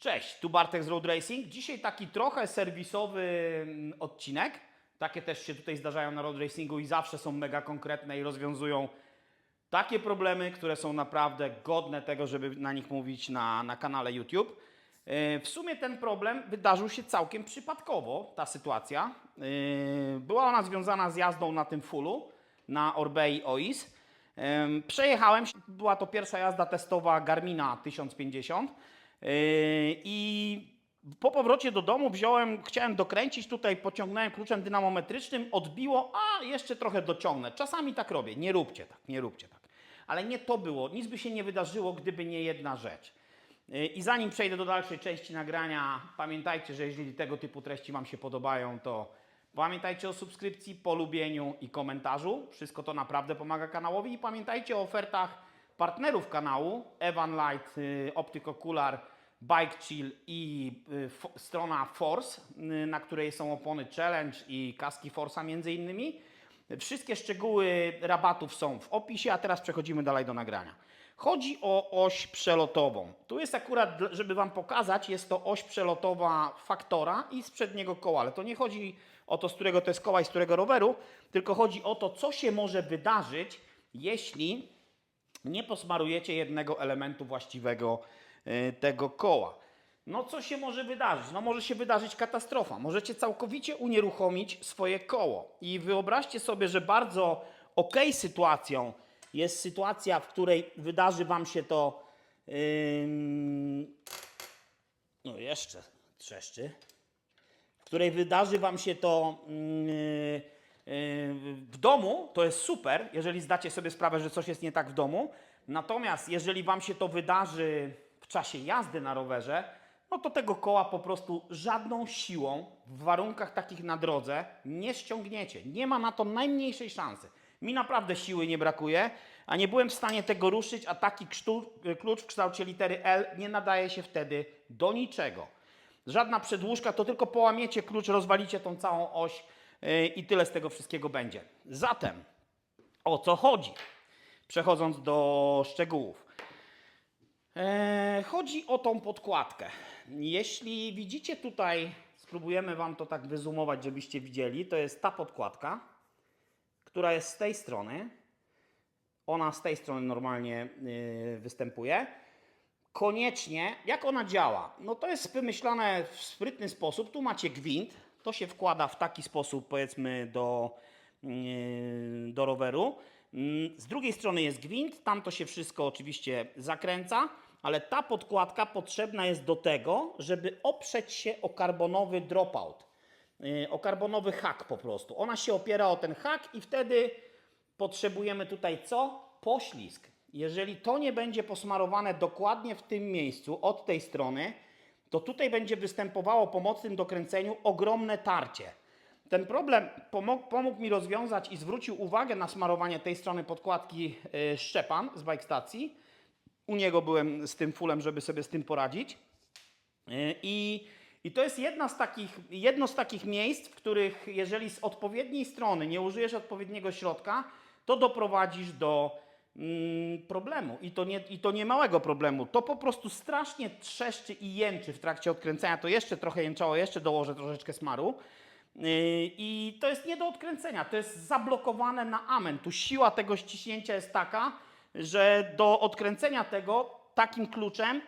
Cześć, tu Bartek z Road Racing. Dzisiaj taki trochę serwisowy mm, odcinek. Takie też się tutaj zdarzają na Road Racingu i zawsze są mega konkretne i rozwiązują takie problemy, które są naprawdę godne tego, żeby na nich mówić na, na kanale YouTube. Yy, W sumie ten problem wydarzył się całkiem przypadkowo, ta sytuacja. Yy, Była ona związana z jazdą na tym fullu, na Orbei OIS. Ym, Przejechałem, była to pierwsza jazda testowa Garmina 1050 yy, i po powrocie do domu wziąłem, chciałem dokręcić tutaj, pociągnąłem kluczem dynamometrycznym, odbiło, a jeszcze trochę dociągnę. Czasami tak robię, nie róbcie tak, nie róbcie tak. Ale nie to było, nic by się nie wydarzyło, gdyby nie jedna rzecz. Yy, I zanim przejdę do dalszej części nagrania, pamiętajcie, że jeżeli tego typu treści Wam się podobają, to pamiętajcie o subskrypcji, polubieniu i komentarzu. Wszystko to naprawdę pomaga kanałowi. I pamiętajcie o ofertach partnerów kanału Evan Light, y, Optic Ocular, Bike Chill i y, strona Force, y, na której są opony Challenge i kaski Force'a między innymi. Wszystkie szczegóły rabatów są w opisie, a teraz przechodzimy dalej do nagrania. Chodzi o oś przelotową. Tu jest akurat, żeby Wam pokazać, jest to oś przelotowa Faktora i z przedniego koła, ale to nie chodzi o to, z którego to jest koła i z którego roweru, tylko chodzi o to, co się może wydarzyć, jeśli nie posmarujecie jednego elementu właściwego y, tego koła. No co się może wydarzyć? No może się wydarzyć katastrofa. Możecie całkowicie unieruchomić swoje koło. I wyobraźcie sobie, że bardzo ok sytuacją jest sytuacja, w której wydarzy Wam się to. ym, no jeszcze trzeszczy w której wydarzy Wam się to yy, yy, w domu, to jest super, jeżeli zdacie sobie sprawę, że coś jest nie tak w domu. Natomiast jeżeli Wam się to wydarzy w czasie jazdy na rowerze, no to tego koła po prostu żadną siłą w warunkach takich na drodze nie ściągniecie. Nie ma na to najmniejszej szansy. Mi naprawdę siły nie brakuje, a nie byłem w stanie tego ruszyć, a taki klucz w kształcie litery L nie nadaje się wtedy do niczego. Żadna przedłużka, to tylko połamiecie klucz, rozwalicie tą całą oś i tyle z tego wszystkiego będzie. Zatem, o co chodzi? Przechodząc do szczegółów. Eee, chodzi o tą podkładkę. Jeśli widzicie tutaj, spróbujemy Wam to tak wyzoomować, żebyście widzieli, to jest ta podkładka, która jest z tej strony. Ona z tej strony normalnie yy, występuje koniecznie, jak ona działa? No to jest wymyślane w sprytny sposób. Tu macie gwint, to się wkłada w taki sposób, powiedzmy, do, yy, do roweru. Mm, Z drugiej strony jest gwint, tam to się wszystko oczywiście zakręca, ale ta podkładka potrzebna jest do tego, żeby oprzeć się o karbonowy dropout, yy, o karbonowy hak po prostu. Ona się opiera o ten hak i wtedy potrzebujemy tutaj co? Poślizg. Jeżeli to nie będzie posmarowane dokładnie w tym miejscu, od tej strony, to tutaj będzie występowało po mocnym dokręceniu ogromne tarcie. Ten problem pomógł, pomógł mi rozwiązać i zwrócił uwagę na smarowanie tej strony podkładki yy, Szczepan z bike stacji. U niego byłem z tym fulem, żeby sobie z tym poradzić. Yy, I, I to jest jedna z takich, jedno z takich miejsc, w których jeżeli z odpowiedniej strony nie użyjesz odpowiedniego środka, to doprowadzisz do problemu. I to, nie, I to nie małego problemu. To po prostu strasznie trzeszczy i jęczy w trakcie odkręcenia. To jeszcze trochę jęczało, jeszcze dołożę troszeczkę smaru. Yy, I to jest nie do odkręcenia, to jest zablokowane na amen. Tu siła tego ściśnięcia jest taka, że do odkręcenia tego takim kluczem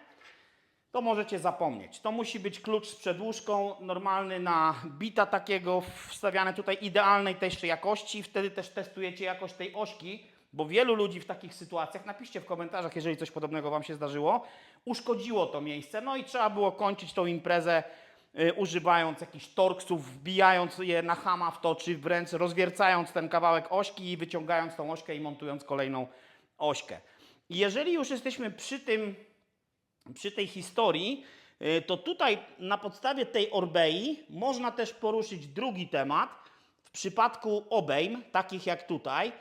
to możecie zapomnieć. To musi być klucz z przedłużką, normalny na bita takiego, wstawiany tutaj idealnej też jakości. Wtedy też testujecie jakość tej ośki, bo wielu ludzi w takich sytuacjach, napiszcie w komentarzach, jeżeli coś podobnego Wam się zdarzyło, uszkodziło to miejsce, no i trzeba było kończyć tą imprezę y, używając jakichś torksów, wbijając je na hama w to, czy wręcz rozwiercając ten kawałek ośki i wyciągając tą ośkę i montując kolejną ośkę. I jeżeli już jesteśmy przy tym, przy tej historii, y, to tutaj na podstawie tej Orbei można też poruszyć drugi temat. W przypadku obejm, takich jak tutaj,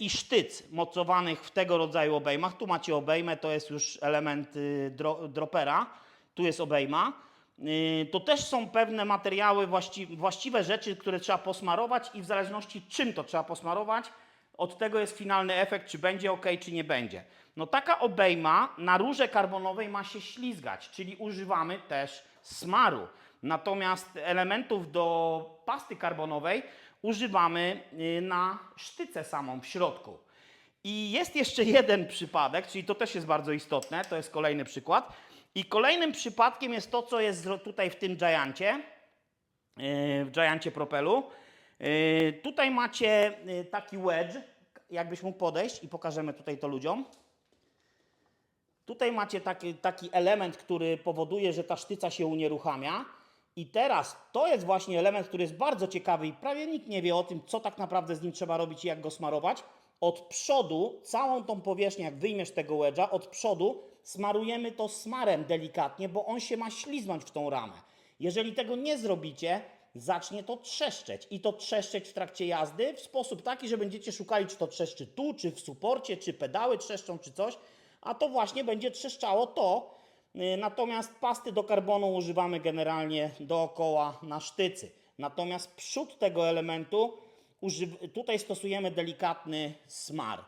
i sztyc mocowanych w tego rodzaju obejmach, tu macie obejmę, to jest już element y, dro, dropera, tu jest obejma, y, to też są pewne materiały, właści, właściwe rzeczy, które trzeba posmarować i w zależności czym to trzeba posmarować, od tego jest finalny efekt, czy będzie ok, czy nie będzie. No taka obejma na rurze karbonowej ma się ślizgać, czyli używamy też smaru. Natomiast elementów do pasty karbonowej używamy y, na sztyce samą w środku. I jest jeszcze jeden przypadek, czyli to też jest bardzo istotne, to jest kolejny przykład. I kolejnym przypadkiem jest to, co jest tutaj w tym Giancie, yy, w Giancie Propelu. Yy, Tutaj macie taki wedge, jakbyś mógł podejść i pokażemy tutaj to ludziom. Tutaj macie taki, taki element, który powoduje, że ta sztyca się unieruchamia. I teraz to jest właśnie element, który jest bardzo ciekawy i prawie nikt nie wie o tym, co tak naprawdę z nim trzeba robić i jak go smarować. Od przodu, całą tą powierzchnię, jak wyjmiesz tego wedge'a, od przodu smarujemy to smarem delikatnie, bo on się ma śliznąć w tą ramę. Jeżeli tego nie zrobicie, zacznie to trzeszczeć. I to trzeszczeć w trakcie jazdy w sposób taki, że będziecie szukali, czy to trzeszczy tu, czy w suporcie, czy pedały trzeszczą, czy coś, a to właśnie będzie trzeszczało to. Y, Natomiast pasty do karbonu używamy generalnie dookoła na sztycy. Natomiast przód tego elementu tutaj stosujemy delikatny smar.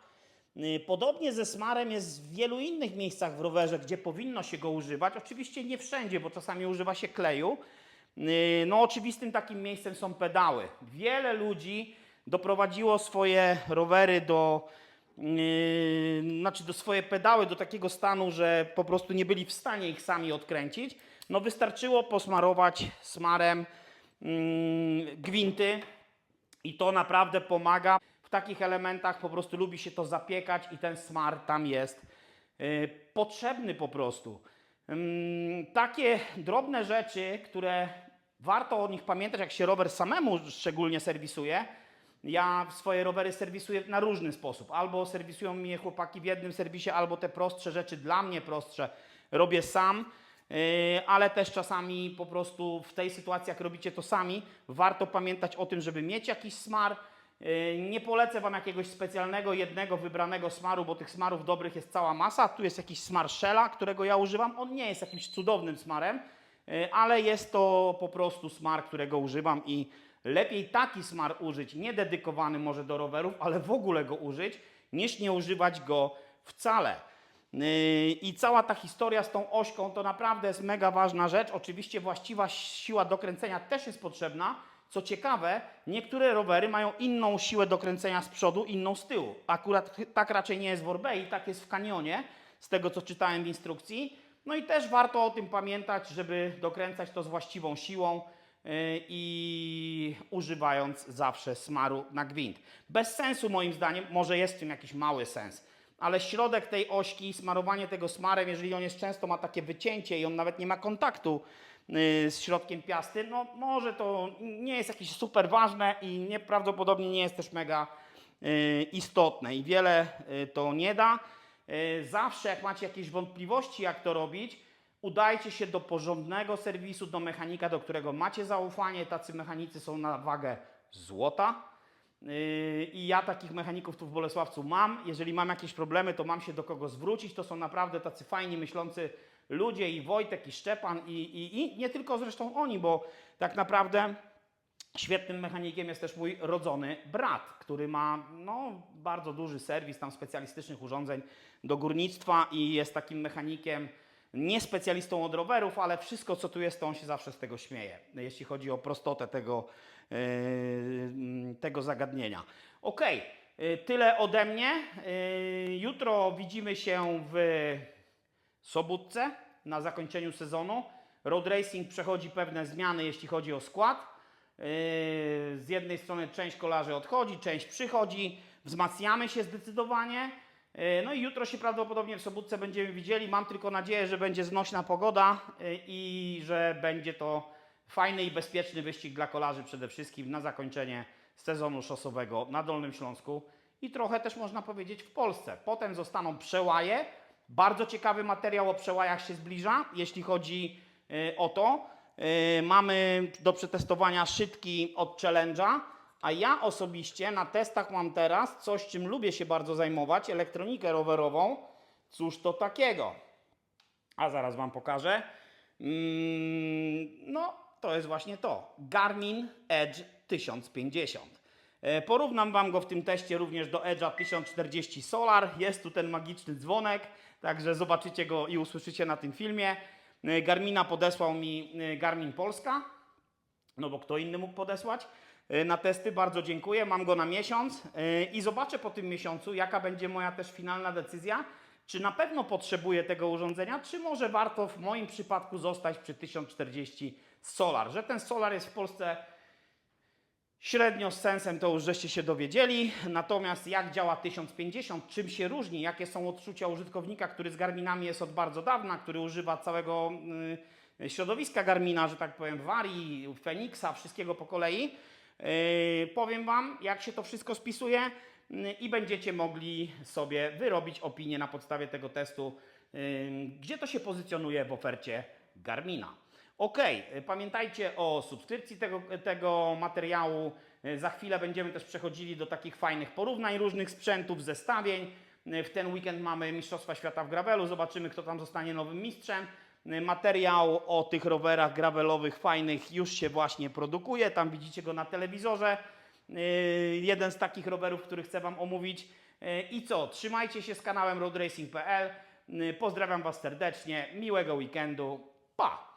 Y, Podobnie ze smarem jest w wielu innych miejscach w rowerze, gdzie powinno się go używać. Oczywiście nie wszędzie, bo czasami używa się kleju. Y, No, oczywistym takim miejscem są pedały. Wiele ludzi doprowadziło swoje rowery do, yy, znaczy do swoje pedały do takiego stanu, że po prostu nie byli w stanie ich sami odkręcić. No, wystarczyło posmarować smarem yy, gwinty i to naprawdę pomaga. W takich elementach po prostu lubi się to zapiekać i ten smar tam jest yy, potrzebny po prostu. Takie drobne rzeczy, które warto o nich pamiętać, jak się rower samemu szczególnie serwisuje. Ja swoje rowery serwisuję na różny sposób. Albo serwisują mnie chłopaki w jednym serwisie, albo te prostsze rzeczy, dla mnie prostsze, robię sam. Yy, Ale też czasami po prostu w tej sytuacji, jak robicie to sami, warto pamiętać o tym, żeby mieć jakiś smar. Yy, Nie polecę Wam jakiegoś specjalnego, jednego wybranego smaru, bo tych smarów dobrych jest cała masa. Tu jest jakiś smar Shella, którego ja używam. On nie jest jakimś cudownym smarem, yy, ale jest to po prostu smar, którego używam i lepiej taki smar użyć, nie dedykowany może do rowerów, ale w ogóle go użyć, niż nie używać go wcale. Yy, I cała ta historia z tą ośką to naprawdę jest mega ważna rzecz. Oczywiście właściwa siła dokręcenia też jest potrzebna. Co ciekawe, niektóre rowery mają inną siłę dokręcenia z przodu, inną z tyłu. Akurat tak raczej nie jest w Orbei, tak jest w kanionie, z tego co czytałem w instrukcji. No i też warto o tym pamiętać, żeby dokręcać to z właściwą siłą i używając zawsze smaru na gwint. Bez sensu moim zdaniem, może jest w tym jakiś mały sens, ale środek tej ośki, smarowanie tego smarem, jeżeli on jest często ma takie wycięcie i on nawet nie ma kontaktu yy, z środkiem piasty, no może to nie jest jakieś super ważne i nieprawdopodobnie nie jest też mega yy, istotne i wiele yy, to nie da. Zawsze jak macie jakieś wątpliwości jak to robić, udajcie się do porządnego serwisu, do mechanika, do którego macie zaufanie. Tacy mechanicy są na wagę złota. Yy, I ja takich mechaników tu w Bolesławcu mam. Jeżeli mam jakieś problemy, to mam się do kogo zwrócić. To są naprawdę tacy fajni, myślący ludzie i Wojtek, i Szczepan, i, i, i nie tylko zresztą oni, bo tak naprawdę świetnym mechanikiem jest też mój rodzony brat, który ma no, bardzo duży serwis tam specjalistycznych urządzeń do górnictwa i jest takim mechanikiem, nie specjalistą od rowerów, ale wszystko co tu jest, to on się zawsze z tego śmieje, jeśli chodzi o prostotę tego, yy, tego zagadnienia. Ok, tyle ode mnie. Yy, jutro widzimy się w Sobótce na zakończeniu sezonu. Road Racing przechodzi pewne zmiany, jeśli chodzi o skład. Yy, Z jednej strony część kolarzy odchodzi, część przychodzi. Wzmacniamy się zdecydowanie. Yy, No i jutro się prawdopodobnie w Sobótce będziemy widzieli. Mam tylko nadzieję, że będzie znośna pogoda yy, i że będzie to fajny i bezpieczny wyścig dla kolarzy przede wszystkim na zakończenie sezonu szosowego na Dolnym Śląsku i trochę też można powiedzieć w Polsce. Potem zostaną przełaje. Bardzo ciekawy materiał o przełajach się zbliża, jeśli chodzi y, o to. Mamy do przetestowania szytki od Challenge'a, a ja osobiście na testach mam teraz coś, czym lubię się bardzo zajmować, elektronikę rowerową. Cóż to takiego? A zaraz Wam pokażę. Mm, No, to jest właśnie to. Garmin Edge 1050. E, Porównam Wam go w tym teście również do Edge'a 1040 Solar. Jest tu ten magiczny dzwonek, także zobaczycie go i usłyszycie na tym filmie. E, Garmina podesłał mi e, Garmin Polska, no bo kto inny mógł podesłać na testy. Bardzo dziękuję, mam go na miesiąc e, i zobaczę po tym miesiącu, jaka będzie moja też finalna decyzja, czy na pewno potrzebuję tego urządzenia, czy może warto w moim przypadku zostać przy 1040 Solar, że ten Solar jest w Polsce Średnio z sensem to już żeście się dowiedzieli, natomiast jak działa 1050, czym się różni, jakie są odczucia użytkownika, który z Garminami jest od bardzo dawna, który używa całego y, środowiska Garmina, że tak powiem, Varii, Phoenixa, wszystkiego po kolei. Yy, powiem Wam, jak się to wszystko spisuje yy, i będziecie mogli sobie wyrobić opinię na podstawie tego testu, yy, gdzie to się pozycjonuje w ofercie Garmina. Ok, pamiętajcie o subskrypcji tego, tego materiału. Za chwilę będziemy też przechodzili do takich fajnych porównań różnych sprzętów, zestawień. W ten weekend mamy Mistrzostwa Świata w Gravelu. Zobaczymy, kto tam zostanie nowym mistrzem. Y, Materiał o tych rowerach gravelowych fajnych już się właśnie produkuje. Tam widzicie go na telewizorze. Y, Jeden z takich rowerów, który chcę Wam omówić. Y, I co? Trzymajcie się z kanałem roadracing.pl. Pozdrawiam Was serdecznie. Miłego weekendu. Pa!